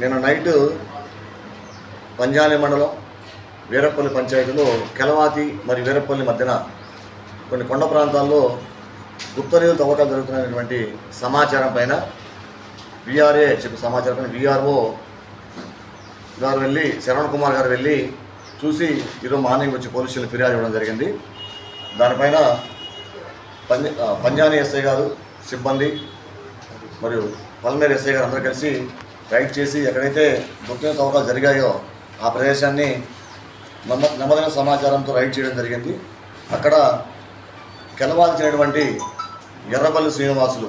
నిన్న నైటు పంజాలి మండలం వీరపల్లి పంచాయతీలో కెలవాతి మరియు వీరపల్లి మధ్యన కొన్ని కొండ ప్రాంతాల్లో గుప్త నిధులు తవ్వకాలు జరుగుతున్నటువంటి సమాచారం పైన విఆర్ఏ చెప్పిన సమాచారం పైన విఆర్ఓ గారు వెళ్ళి శరవణ్ కుమార్ గారు వెళ్ళి చూసి ఈరోజు మార్నింగ్ వచ్చి పోలీసులు ఫిర్యాదు ఇవ్వడం జరిగింది. దానిపైన పంజ పంజాని ఎస్ఐ గారు సిబ్బంది మరియు పల్మేర్ ఎస్ఐ గారు అందరూ కలిసి రైడ్ చేసి ఎక్కడైతే గుర్తిన తవ్వకాలు జరిగాయో ఆ ప్రదేశాన్ని నమ్మ నమ్మదైన సమాచారంతో రైడ్ చేయడం జరిగింది. అక్కడ కెలవాల్సినటువంటి ఎర్రపల్లి శ్రీనివాసులు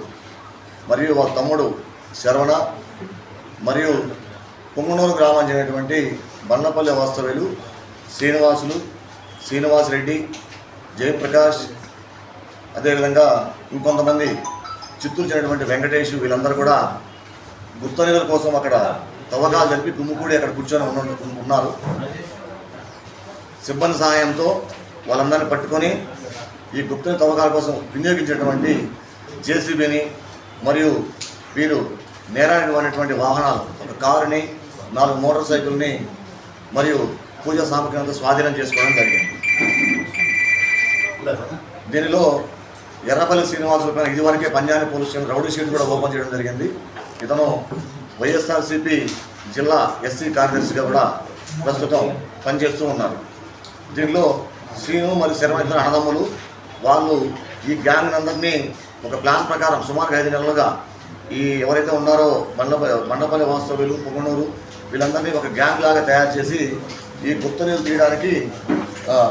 మరియు వాళ్ళ తమ్ముడు శరవణ మరియు పొంగనూరు గ్రామం చెందినటువంటి బండపల్లి వాస్తవ్యులు శ్రీనివాసులు శ్రీనివాస్ రెడ్డి జయప్రకాష్ అదేవిధంగా ఇంకొంతమంది చిత్తూరు చెందినటువంటి వెంకటేష్ వీళ్ళందరూ కూడా గుప్త నిధుల కోసం అక్కడ తవ్వకాలు జరిపి గుమ్ముకూడి అక్కడ కూర్చొని ఉన్న- ఉన్నారు. సిబ్బంది సహాయంతో వాళ్ళందరినీ పట్టుకొని ఈ గుప్తని తవ్వకాల కోసం వినియోగించేటువంటి జేసీబీని మరియు వీరు నేరానికి వాహనాలు ఒక కారుని నాలుగు మోటార్ సైకిల్ని మరియు పూజా సామగ్రిని స్వాధీనం చేసుకోవడం జరిగింది. దీనిలో ఎర్రపల్లి శ్రీనివాసుల పైన ఇదివరకే Punjab police station rowdy sheet కూడా ఓపెన్ చేయడం జరిగింది. ఇతను వైఎస్ఆర్సీపీ జిల్లా ఎస్సీ కార్యదర్శిగా కూడా ప్రస్తుతం పనిచేస్తూ ఉన్నారు. దీనిలో శ్రీను మరియు శర్మ ఇద్దరు అన్నదమ్ములు. వాళ్ళు ఈ గ్యాంగ్ అందరినీ ఒక ప్లాన్ ప్రకారం సుమారు ఐదు నెలలుగా ఈ ఎవరైతే ఉన్నారో మండప మండపల్లి వాస్తవ్యులు పొగనూరు వీళ్ళందరినీ ఒక గ్యాంగ్ లాగా తయారు చేసి ఈ గుప్త నీళ్ళు తీయడానికి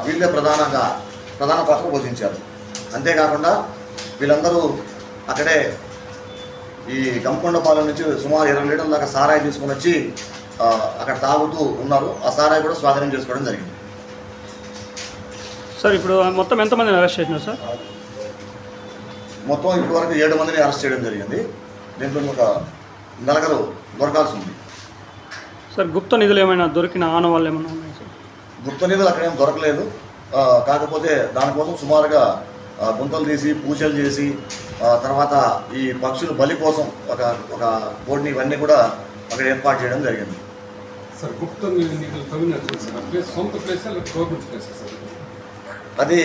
వీళ్ళే ప్రధానంగా ప్రధాన పాత్ర పోషించారు. అంతేకాకుండా వీళ్ళందరూ అక్కడే ఈ గంపకొండపాలెం నుంచి సుమారు ఇరవై లీటర్ల దాకా సారాయి తీసుకొని వచ్చి అక్కడ తాగుతూ ఉన్నారు. ఆ సారాయి కూడా స్వాధీనం చేసుకోవడం జరిగింది. సార్ ఇప్పుడు మొత్తం ఎంతమందిని అరెస్ట్ చేసినారు సార్? మొత్తం ఇప్పటివరకు ఏడు మందిని అరెస్ట్ చేయడం జరిగింది. దీంట్లో ఒక నలుగురు దొరకాల్సి ఉంది సార్ గుప్త నిధులు ఏమైనా దొరికిన ఆనవాళ్ళు ఏమైనా ఉన్నాయి సార్? గుప్త నిధులు అక్కడేం దొరకలేదు. ఆ, కాకపోతే దానికోసం సుమారుగా గుంతలు తీసి పూజలు చేసి ఆ, తర్వాత ఈ పక్షుల బలి కోసం ఒక ఒక బోర్డుని ఇవన్నీ కూడా అక్కడ ఏర్పాటు చేయడం జరిగింది. సార్ గుప్త ప్లేస్ సొంత అది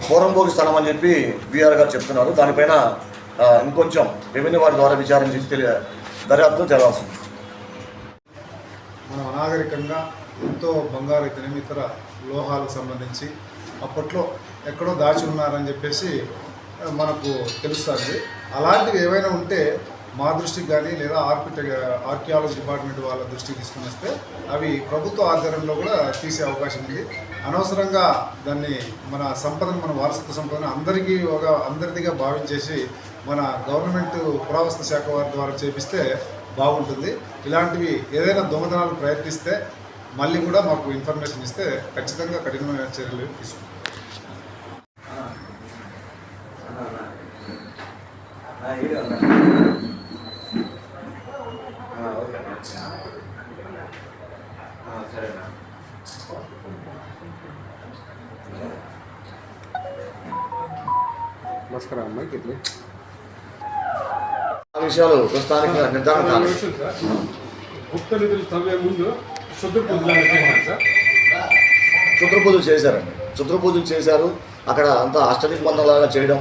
పూర్వంభోగి స్థలం అని చెప్పి బీఆర్ గారు చెప్తున్నారు. దానిపైన ఇంకొంచెం రెవెన్యూ వారి ద్వారా విచారణ చేసి తెలియ దర్యాప్తు జరగాల్సింది మనం అనాగరికంగా ఎంతో బంగారు ఇతర లోహాలకు సంబంధించి అప్పట్లో ఎక్కడో దాచి ఉన్నారని చెప్పేసి మనకు తెలుస్తుంది. అలాంటివి ఏవైనా ఉంటే మా దృష్టికి కానీ లేదా ఆర్కిట ఆర్కియాలజీ డిపార్ట్మెంట్ వాళ్ళ దృష్టికి తీసుకుని వస్తే అవి ప్రభుత్వ ఆధ్వర్యంలో కూడా తీసే అవకాశం ఉంది. అనవసరంగా దాన్ని మన సంపదను మన వారసత్వ సంపదను అందరికీ ఒక అందరిదిగా భావించేసి మన గవర్నమెంట్ పురావస్తు శాఖ వారి ద్వారా చేపిస్తే బాగుంటుంది. ఇలాంటివి ఏదైనా దొంగతనాలు ప్రయత్నిస్తే మళ్ళీ కూడా మాకు ఇన్ఫర్మేషన్ ఇస్తే ఖచ్చితంగా కఠినమైన చర్యలు తీసుకుంటాం. నమస్కారం అమ్మాయి గిట్లే ఆ విషయాలు ప్రస్తుతానికి నిర్ధారణ కాలేదు. సార్ గుప్త నిధులు తవ్వే ముందు శుద్ధ పొందాలని సార్. క్షుద్ర పూజలు చేశారండి. క్షుద్ర పూజలు చేశారు. అక్కడ అంతా అష్టదిగ్బంధంలాగా చేయడం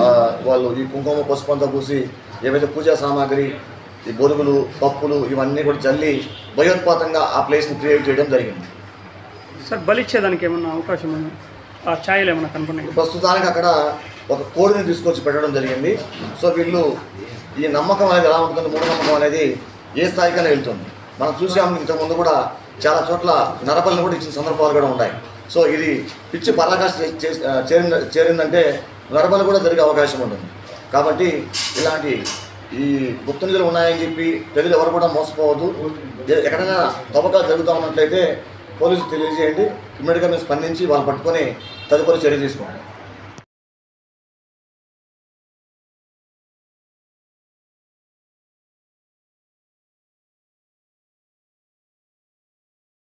ఆ, వాళ్ళు ఈ కుంకుమ పసుపు అంతా పూసి ఏవైతే పూజా సామాగ్రి ఈ బొరుగులు పప్పులు ఇవన్నీ కూడా చల్లి భయోత్పాతంగా ఆ ప్లేస్ని క్రియేట్ చేయడం జరిగింది. సార్ బలిచ్చేదానికి ఏమన్నా అవకాశం ఉందా? ఆ ఛాయలు ఏమైనా కనపడినాయి? ప్రస్తుతానికి అక్కడ ఒక కోడిని తీసుకొచ్చి పెట్టడం జరిగింది. సో వీళ్ళు ఈ నమ్మకం అనేది ఎలా ఉంటుంది మూఢనమ్మకం అనేది ఏ స్థాయికైనా వెళ్తుంది. మనం చూసాము ఇంతకుముందు కూడా చాలా చోట్ల నరబలిని కూడా ఇచ్చిన సందర్భాలు కూడా ఉన్నాయి. సో ఇది పిచ్చి పరాకాష్ట చే- చేరింద చేరిందంటే నరబలి కూడా జరిగే అవకాశం ఉంటుంది. కాబట్టి ఇలాంటి ఈ గుప్త నిధులు ఉన్నాయని చెప్పి ప్రజలు ఎవరు కూడా మోసపోవద్దు. ఎక్కడైనా తవ్వకాలు జరుగుతూ ఉన్నట్లయితే పోలీసులు తెలియజేయండి. ఇమ్మీడియట్గా మేము స్పందించి వాళ్ళు పట్టుకొని తదుపరి చర్య తీసుకోండి